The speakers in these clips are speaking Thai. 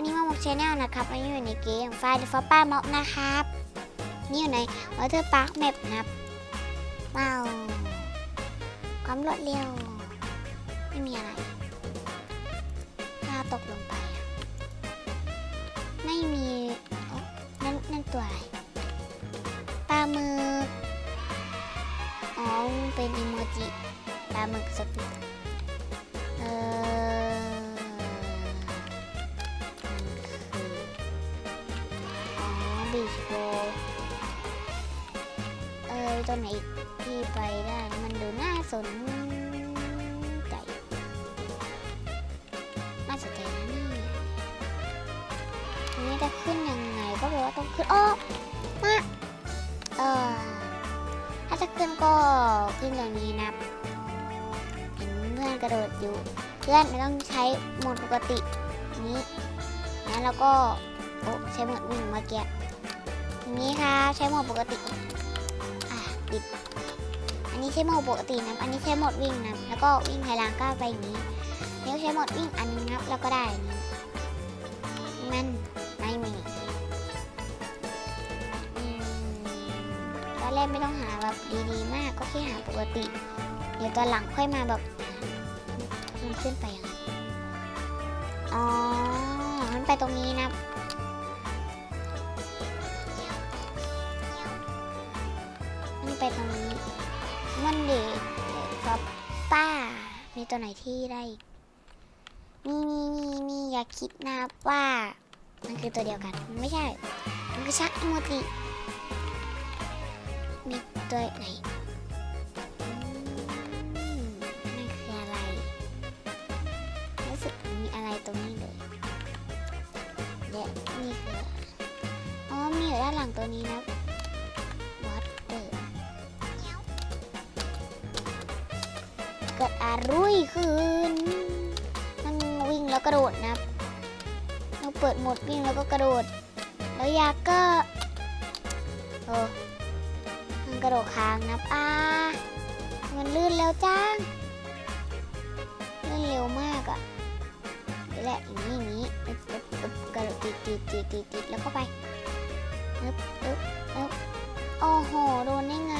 วันนี้มามุกชแนลนะครับวันนี้อยู่ในเกมไฟเดฟป้าม็อกนะครับ นี่อยู่ในวอเตอร์พาร์คแมปนะครับว้าวความรวดเร็ว ไม่มีอะไร ถ้าตกลงไป ไม่มีอ๊ะนั่นนั่นตัวอะไรปลาหมึกอ๋อเป็นอีโมจิปลาหมึกสปิดเออ ตรงไหนที่ไปได้ มันดูน่าสนใจน่าสนใจนะนี่ทีนี้จะขึ้นยังไงก็แปลว่าต้องขึ้นโอ้มาเออถ้าจะขึ้นก็ขึ้นตรงนี้นะเห็นเพื่อนกระโดดอยู่ เพื่อนไม่ต้องใช้โหมดปกตินี้นะแล้วก็โอ้ใช้โหมดวิ่งเมื่อกี้นี้ครับใช้โหมดปกติ ดิบอันนี้ใช้โหมดปกตินะอันนี้ใช้โหมดวิ่งนะแล้วก็วิ่งถอยหลังก็ไปอย่างนี้แล้วใช้โหมดวิ่งอันนี้ครับแล้วก็ได้อันนี้มันไม่มีตอนแรกไม่ต้องหาแบบดีๆ มากก็แค่หาปกติ เดี๋ยวตอนหลังค่อยมาแบบมันขึ้นไปยังไงอ๋อมันไปตรงนี้นะ ไปตรงนี้มันเด็กฟับป้า มีตัวไหนที่ได้อีกมีมีมีมีอย่าคิดนะว่า มันคือตัวเดียวกัน มันไม่ใช่ มันคือชักอิโมจิมีตัวไหนมนั่นคืออะไร รู้สึกมีอะไรตรงนี้เลยเด็นี่คือ อ๋อ มีอยู่ด้านหลังตัวนี้นะ เกิดอารุยขึ้นนั่งวิ่งแล้วกระโดดนะเราเปิดโหมดวิ่งแล้วก็กระโดด แล้วยาก็โอ้มันกระโดดค้างนับอ่ามันลื่นแล้วจ้างลื่นเร็วมากอะนี่แหละอย่างนี้อย่างนี้อึ๊บอึ๊บอึ๊บกระโดดติดติดติดติดติดแล้วก็ไปอึ๊บอึ๊บอึ๊บโอ้โหโดนได้ไง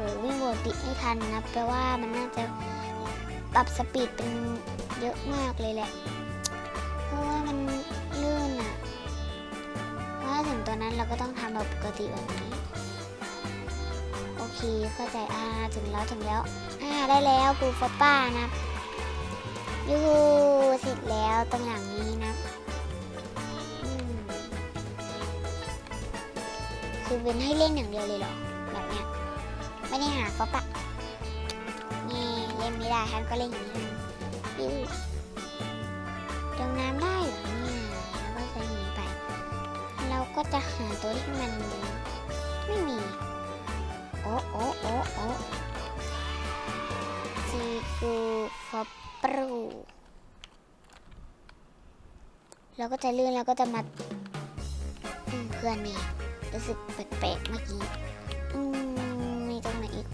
โอ้โหวิ่งบนติดไม่ทันนะแปลว่ามันน่าจะปรับสปีดเป็นเยอะมากเลยแหละ เพราะว่ามันลื่นอะว่าถึงตอนนั้นเราก็ต้องทำแบบปกติแบบนี้ โอเคเข้าใจอ่าถึงแล้วถึงแล้วอ่าได้แล้วปูฟ้าป้านะยูเสร็จแล้วตรงหลังนี้นะคือเป็นให้เล่นอย่างเดียวเลยเหรอ ไม่ได้หาฟ้าปะนี่เล่นไม่ได้ท่านก็เล่นอย่างนี้ยูดำน้ำได้เหรอเนี่ยแล้วก็จะหนีไป เราก็จะหาตัวที่มันไม่มี โอ้โอ้โอ้โอ้ซีกูฟอปรูแล้วก็จะเลื่อนแล้วก็จะมาเพื่อนนี่รู้สึกแปลกๆเมื่อกี้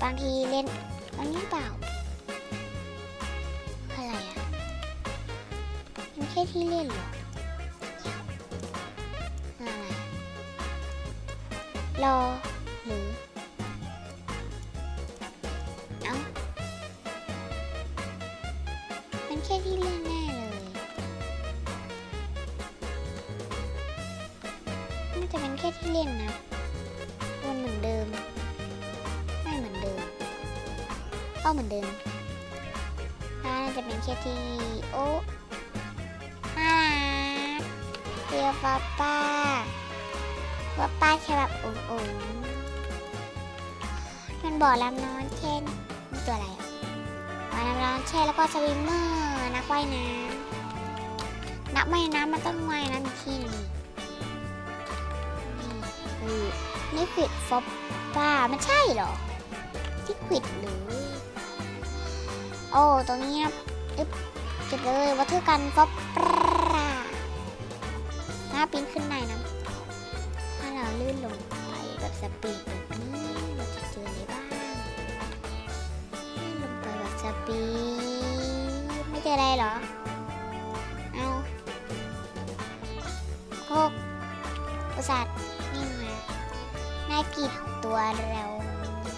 บางทีเล่นอันนี้เปล่า อะไรอะ มันแค่ที่เล่นเหรออะไรรอหรือเอ้ามันแค่ที่เล่นแน่เลยน่าจะเป็นแค่ที่เล่นนะ ก็เหมือนเดิมน่าจะเป็นแค่ที่โอ้น่ารักเดียวป้าป้าป้าป้าแค่แบบอุ่นๆมันบ่อลำนอนเช่นมีตัวอะไรอะว่ายน้ำร้อนแช่นแล้วก็สวิมเมอร์นักว่ายน้ำนักว่ายน้ำมันต้องว่ายน้ำที่นึงนี่คือลิควิดฟอปป้ามันใช่หรอลิควิดหรือ โอ้ ตรงนี้นะอึ๊บเก็บเลยวัตถุกันฟอปปราหน้าปิ้นขึ้นได้นะถ้าเราลื่นลงไปแบบสปีดแบบนี้เราจะเจออะไรบ้างลื่นลงไปแบบสปีดไม่เจออะไรเหรอ เอาโคกอุตส่าห์นิ่งมานายกิดตัวเรา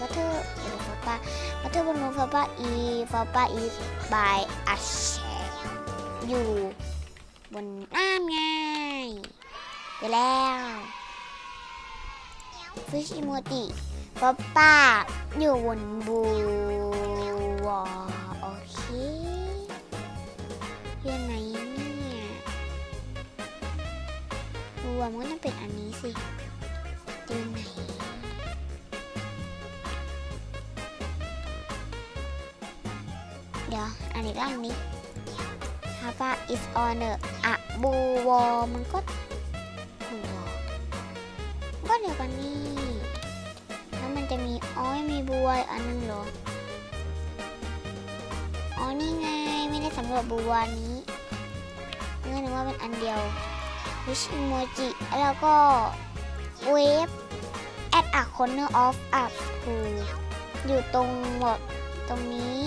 วัตถุ หรือฟ้าป้าวัตถุบนมือฟ้าป้าอีฟ้าป้าอีบายอัชแชอยู่บนน้ำไงไปแล้วฟิชอิโมติฟ้าป้าอยู่บนบูวโอเคอยู่ไหนเนี่ยบัวมันต้องเป็นอันนี้สิอยู่ไหน อันอีกร่างนี้ Hava is on the อะบูวอมันก็บูวอก็เดี๋ยวกันนี่แล้วมันจะมีอ๋อยมีบัวอันนึงเหรออ๋อนี่ไงไม่ได้สำรวจบัวนี้เนื่องจากว่าเป็นอันเดียว wish emoji แล้วก็ wave at a corner of a pool อยู่ตรงหมดตรงนี้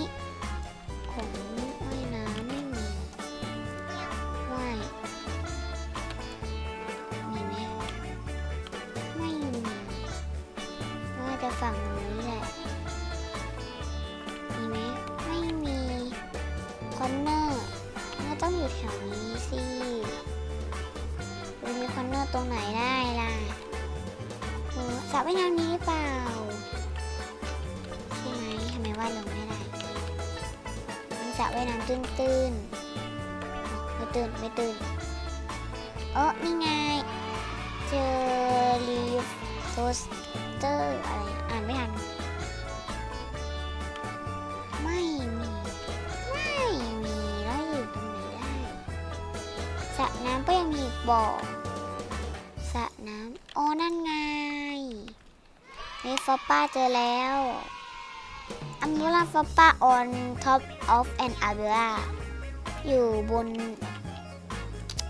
ว่ายน้ำนี้หรือเปล่า ใช่ไหมทำไมว่าลงไม่ได้มีสระว่ายน้ำตื้นๆไม่ตื้นไม่ตื้นเออนี่ไง เจอรีฟโทสเตอร์อะไร อ่านไม่ทัน ไม่มี ไม่มี แล้วอยู่ตรงไหนได้สระน้ำก็ยังมีบ่อ สระน้ำโอ๋อนั่นไงเฮ้ฟอป้าเจอแล้วอัมบูลาฟอป้า on top of an umbrella อยู่บน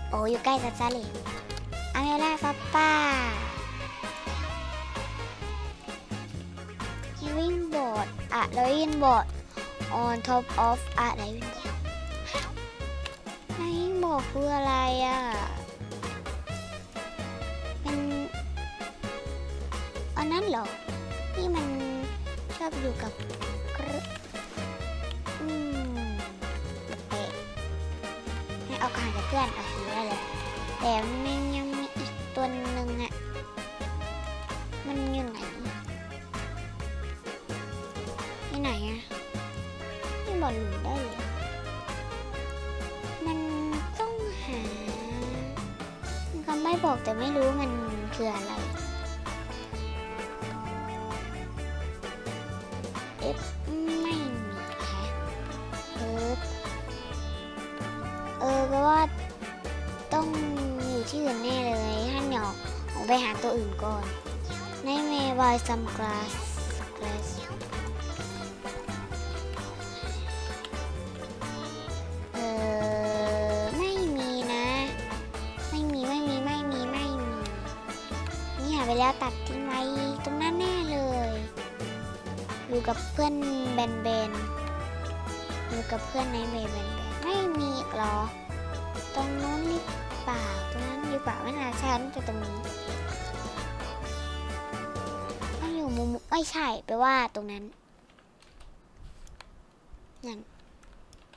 โอ้อยู่ใกล้ซัซาเลยอัมบูลาฟอป้าวิ่งบอร์ดอะแล้ววิ่งบอร์ด on top of อะไรวิ่งบอร์ดไหนวิ่งบอร์ดคืออะไรอะ อันนั้นเหรอที่มันชอบอยู่กับกระอืมเป๊ะให้เอาขาจากเพื่อนเอาสีได้เลย แต่มันยังมีอีกตัวหนึ่งอะมันอยู่ไหนที่ไหนอะไม่บอกหลุมได้เลยมันต้องหามันก็ไม่บอกแต่ไม่รู้มันคืออะไร ไปหาตัวอื่นก่อนในเมย์บอยซัมกลาสกลาสเออไม่มีนะ ไม่มีไม่มีไม่มีไม่มี นี่หาไปแล้วตัดทิ้งไว้ตรงนั้นแน่เลย อยู่กับเพื่อนแบนเบนอยู่กับเพื่อนในเมย์แบนเบนไม่มีหรอ ตรงนู้นหรือ เปล่าตรงนั้นหรือเปล่าไม่น่าใช่น่าจะตรงนี้ไม่อยู่มุมไม่ใช่แปว่าตรงนั้นนั่น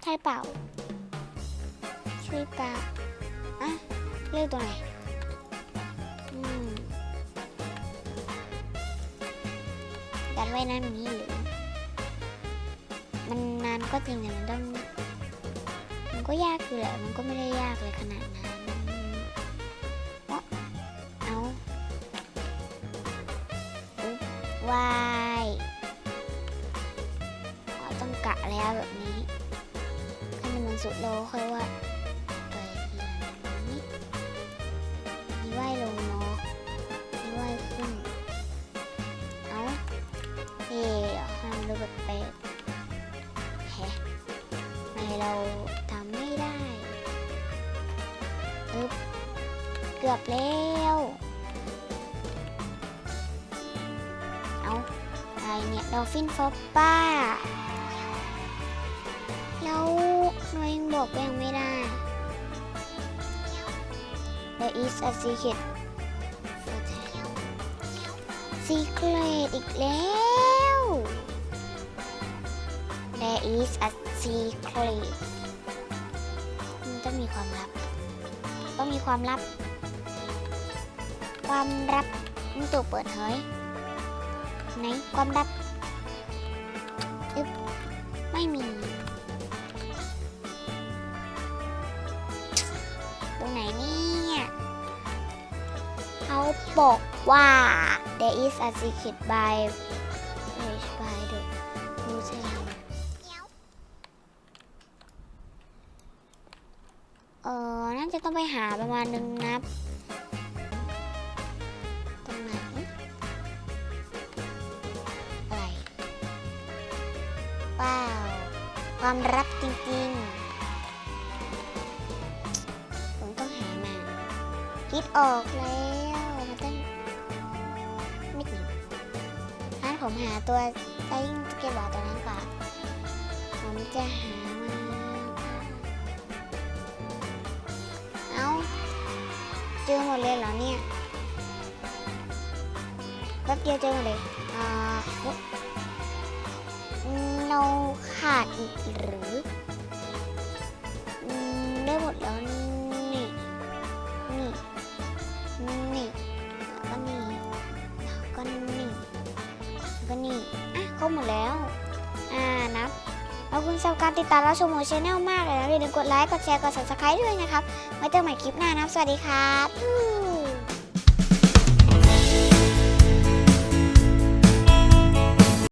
ใช่เปล่า ช่วยเปล่าอะเลือกตัวไหนอืมการว่ายน้ำอย่างนี้หรือมันนานก็จริงแต่มันต้องมันก็ยากอยู่แหละมันก็ไม่ได้ยากเลยขนาด แล้วแบบนี้ให้มันมันสุดโลค่อยว่าไปทีละนิดนี่ว่ายลงเนาะนี่ว่ายขึ้น เอาเฮ้ห้ามดูแบบแปลกแฮะทำไมเราทำไม่ได้อึ๊บเกือบแล้วเอาอะไรเนี่ยดอฟฟินฟอปป้า บอกก็ยังไม่ได้ There is a secret secret อีกแล้ว There is a secret มันต้องมีความลับ ต้องมีความลับ ความลับมันตัวเปิดเผยไหนความลับ บอกว่า there is a secret by by the museum เออน่าจะต้องไปหาประมาณนึงนะตรงไหนอะไรว้าว ความรักจริงๆผมต้องหามาคิดออกแล้ว ผมหาตัวไอ้สเก็ตบอร์ดตัวนั้นก่อน ผมจะหามาเอาเจอหมดเลยเหรอเนี่ยแป๊บเดียวเจอหมดเลยอ่าเราขาดอีกหรือได้หมดแล้วนี่ บหมดแล้ว อ่านับขอบคุณสำหรับการติดตามรับชมโมชแนลมากเลยนะอย่าลืมกดไลค์ กดแชร์ กด subscribe ด้วยนะครับไว้เจอกันใหม่คลิปหน้านับสวัสดีครับ